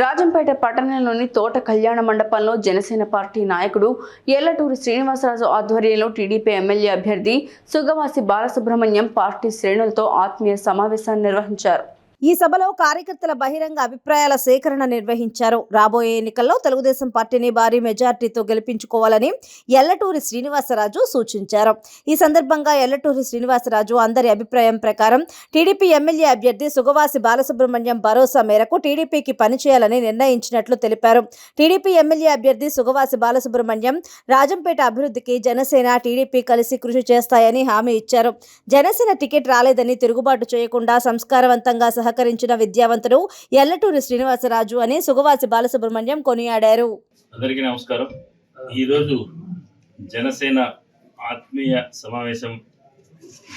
రాజంపేట పట్టణంలోని తోట కళ్యాణ మండపంలో జనసేన పార్టీ నాయకుడు ఎల్లటూరి శ్రీనివాసరాజు ఆధ్వర్యంలో టీడీపీ ఎమ్మెల్యే అభ్యర్థి సుగవాసి బాలసుబ్రహ్మణ్యం పార్టీ శ్రేణులతో ఆత్మీయ సమావేశాన్ని నిర్వహించారు. ఈ సభలో కార్యకర్తల బహిరంగ అభిప్రాయాల సేకరణ నిర్వహించారు. రాబోయే ఎన్నికల్లో తెలుగుదేశం పార్టీని భారీ మెజార్టీతో గెలిపించుకోవాలని ఎల్లటూరి శ్రీనివాసరాజు సూచించారు. ఈ సందర్భంగా ఎల్లటూరి శ్రీనివాసరాజు అందరి అభిప్రాయం ప్రకారం టీడీపీ ఎమ్మెల్యే అభ్యర్థి సుగవాసి బాలసుబ్రహ్మణ్యం భరోసా మేరకు టీడీపీకి పనిచేయాలని నిర్ణయించినట్లు తెలిపారు. టీడీపీ ఎమ్మెల్యే అభ్యర్థి సుగవాసి బాలసుబ్రహ్మణ్యం రాజంపేట అభివృద్ధికి జనసేన టీడీపీ కలిసి కృషి చేస్తాయని హామీ ఇచ్చారు. జనసేన టికెట్ రాలేదని తిరుగుబాటు చేయకుండా సంస్కారవంతంగా సహకరించిన విద్యావంతుడు ఎల్లటూరి శ్రీనివాసరాజు అని సుగవాసి బాలసుబ్రహ్మణ్యం కొనియాడారు. అందరికీ నమస్కారం. ఈరోజు జనసేన ఆత్మీయ సమావేశం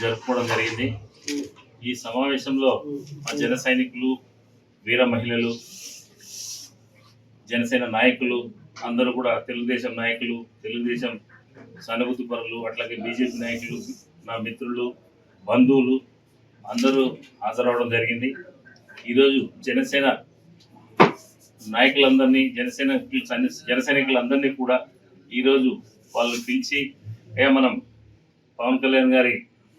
జరుపుకోవడం జరిగింది. ఈ సమావేశంలో మా జన సైనికులు వీర మహిళలు జనసేన నాయకులు అందరూ కూడా తెలుగుదేశం నాయకులు తెలుగుదేశం సానుభూతి పరులు అట్లాగే బీజేపీ నాయకులు నా మిత్రులు బంధువులు అందరూ హాజరవడం జరిగింది. ఈరోజు జనసేన నాయకులందరినీ జనసేన జనసైనికులందరినీ కూడా ఈరోజు వాళ్ళు పిలిచి ఏ మనం పవన్ కళ్యాణ్ గారి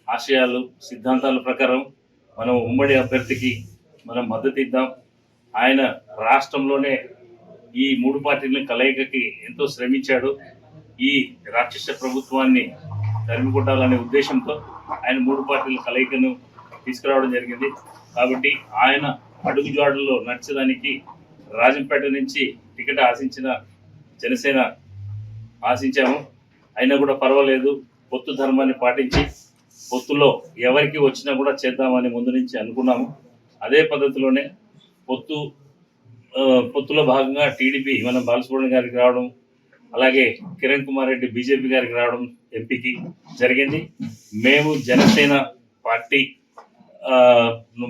ఆశయాలు సిద్ధాంతాల ప్రకారం మనం ఉమ్మడి అభ్యర్థికి మనం మద్దతు ఇద్దాం. ఆయన రాష్ట్రంలోనే ఈ మూడు పార్టీల కలయికకి ఎంతో శ్రమించాడు. ఈ రాక్షస ప్రభుత్వాన్ని తరిమికొట్టాలనే ఉద్దేశంతో ఆయన మూడు పార్టీల కలయికను తీసుకురావడం జరిగింది. కాబట్టి ఆయన అడుగుజాడుల్లో నడిచడానికి రాజంపేట నుంచి టికెట్ ఆశించిన జనసేన ఆశించాము. అయినా కూడా పర్వాలేదు. పొత్తు ధర్మాన్ని పాటించి పొత్తులో ఎవరికి వచ్చినా కూడా చేద్దామని ముందు నుంచి అనుకున్నాము. అదే పద్ధతిలోనే పొత్తు పొత్తులో భాగంగా టీడీపీ మన బాలసుబ్రహ్మణ్యం గారికి రావడం అలాగే కిరణ్ కుమార్ రెడ్డి బీజేపీ గారికి రావడం ఎంపీకి జరిగింది. మేము జనసేన పార్టీ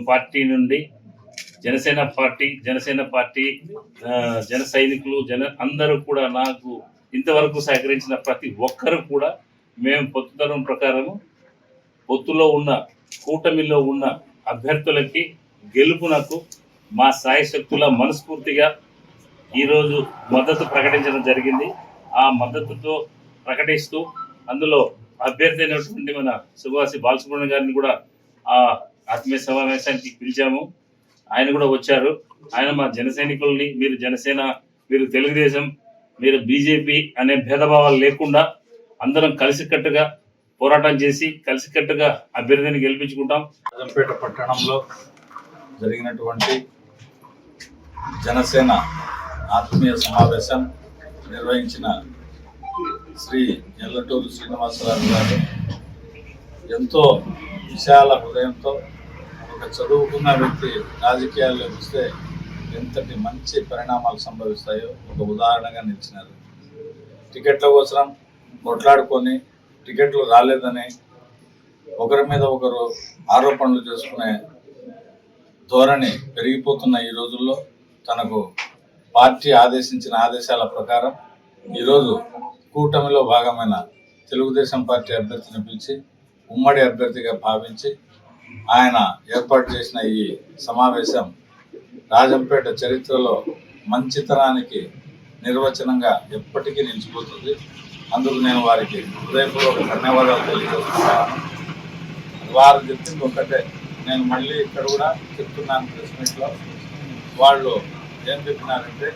పార్టీ నుండి జనసేన పార్టీ జనసేన పార్టీ జన సైనికులు జన అందరూ కూడా నాకు ఇంతవరకు సహకరించిన ప్రతి ఒక్కరు కూడా మేము పొత్తుతరం ప్రకారము పొత్తులో ఉన్న కూటమిలో ఉన్న అభ్యర్థులకి గెలుపునకు మా సాయశక్తుల మనస్ఫూర్తిగా ఈరోజు మద్దతు ప్రకటించడం జరిగింది. ఆ మద్దతుతో ప్రకటిస్తూ అందులో అభ్యర్థి అయినటువంటి మన సుభాసి బాలసుబ్రహ్మణ్యం గారిని కూడా ఆ ఆత్మీయ సమావేశానికి పిలిచాము. ఆయన కూడా వచ్చారు. ఆయన మా జనసైనికుల్ని మీరు జనసేన మీరు తెలుగుదేశం మీరు బీజేపీ అనే భేదభావాలు లేకుండా అందరం కలిసికట్టుగా పోరాటం చేసి కలిసికట్టుగా అభ్యర్థిని గెలిపించుకుంటాం. అజంపేట పట్టణంలో జరిగినటువంటి జనసేన ఆత్మీయ సమావేశం నిర్వహించిన శ్రీ ఎల్లటూరు శ్రీనివాసరావు గారు ఎంతో విశాల హృదయంతో ఒక చదువుకున్న వ్యక్తి రాజకీయాల్లో వస్తే ఎంతటి మంచి పరిణామాలు సంభవిస్తాయో ఒక ఉదాహరణగా నిలిచినారు. టికెట్ల కోసం కొట్లాడుకొని టికెట్లు రాలేదని ఒకరి మీద ఒకరు ఆరోపణలు చేసుకునే ధోరణి పెరిగిపోతున్న ఈ రోజుల్లో తనకు పార్టీ ఆదేశించిన ఆదేశాల ప్రకారం ఈరోజు కూటమిలో భాగమైన తెలుగుదేశం పార్టీ అభ్యర్థిని పిలిచి ఉమ్మడి అభ్యర్థిగా భావించి ఆయన ఏర్పాటు చేసిన ఈ సమావేశం రాజంపేట చరిత్రలో మంచితనానికి నిర్వచనంగా ఎప్పటికీ నిలిచిపోతుంది. అందుకు నేను వారికి హృదయపూర్వక ధన్యవాదాలు తెలియజేస్తున్నాను. వారు చెప్పింది ఒక్కటే నేను మళ్ళీ ఇక్కడ కూడా చెప్తున్నాను ప్రెస్ మీట్లో. వాళ్ళు ఏం చెప్పినారంటే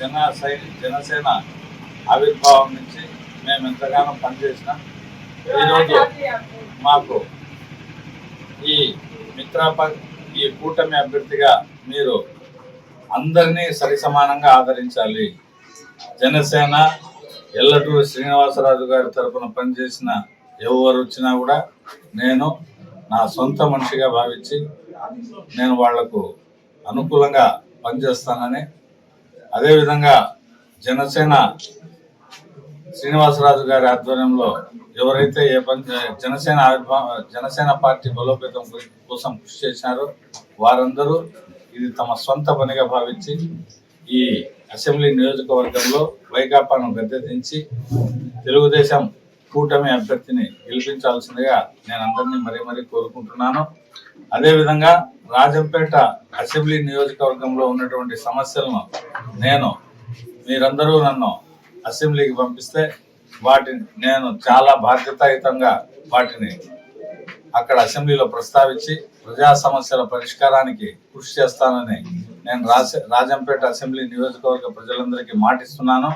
జన సై జనసేన ఆవిర్భావం నుంచి మేము ఎంతగానో పనిచేసినాం. ఈరోజు మాకు ఈ మిత్రాప ఈ కూటమి అభ్యర్థిగా మీరు అందరినీ సరిసమానంగా ఆదరించాలి. జనసేన ఎల్లటూరు శ్రీనివాసరాజు గారి తరఫున పనిచేసిన ఎవరు వచ్చినా కూడా నేను నా సొంత మనిషిగా భావించి నేను వాళ్ళకు అనుకూలంగా పనిచేస్తానని అదేవిధంగా జనసేన శ్రీనివాసరాజు గారి ఆధ్వర్యంలో ఎవరైతే ఏ పని జనసేన జనసేన పార్టీ బలోపేతం కోసం కృషి చేసినారో వారందరూ ఇది తమ సొంత పనిగా భావించి ఈ అసెంబ్లీ నియోజకవర్గంలో వైకాపాను గద్దెదించి తెలుగుదేశం కూటమి అభ్యర్థిని గెలిపించాల్సిందిగా నేను అందరినీ మరీ మరీ కోరుకుంటున్నాను. అదేవిధంగా రాజంపేట అసెంబ్లీ నియోజకవర్గంలో ఉన్నటువంటి సమస్యలను నేను మీరందరూ నన్ను అసెంబ్లీకి పంపిస్తే వాటిని నేను చాలా బాధ్యతాయుతంగా వాటిని అక్కడ అసెంబ్లీలో ప్రస్తావించి ప్రజా సమస్యల పరిష్కారానికి కృషి చేస్తానని నేను రాజ రాజంపేట అసెంబ్లీ నియోజకవర్గ ప్రజలందరికీ మాటిస్తున్నాను.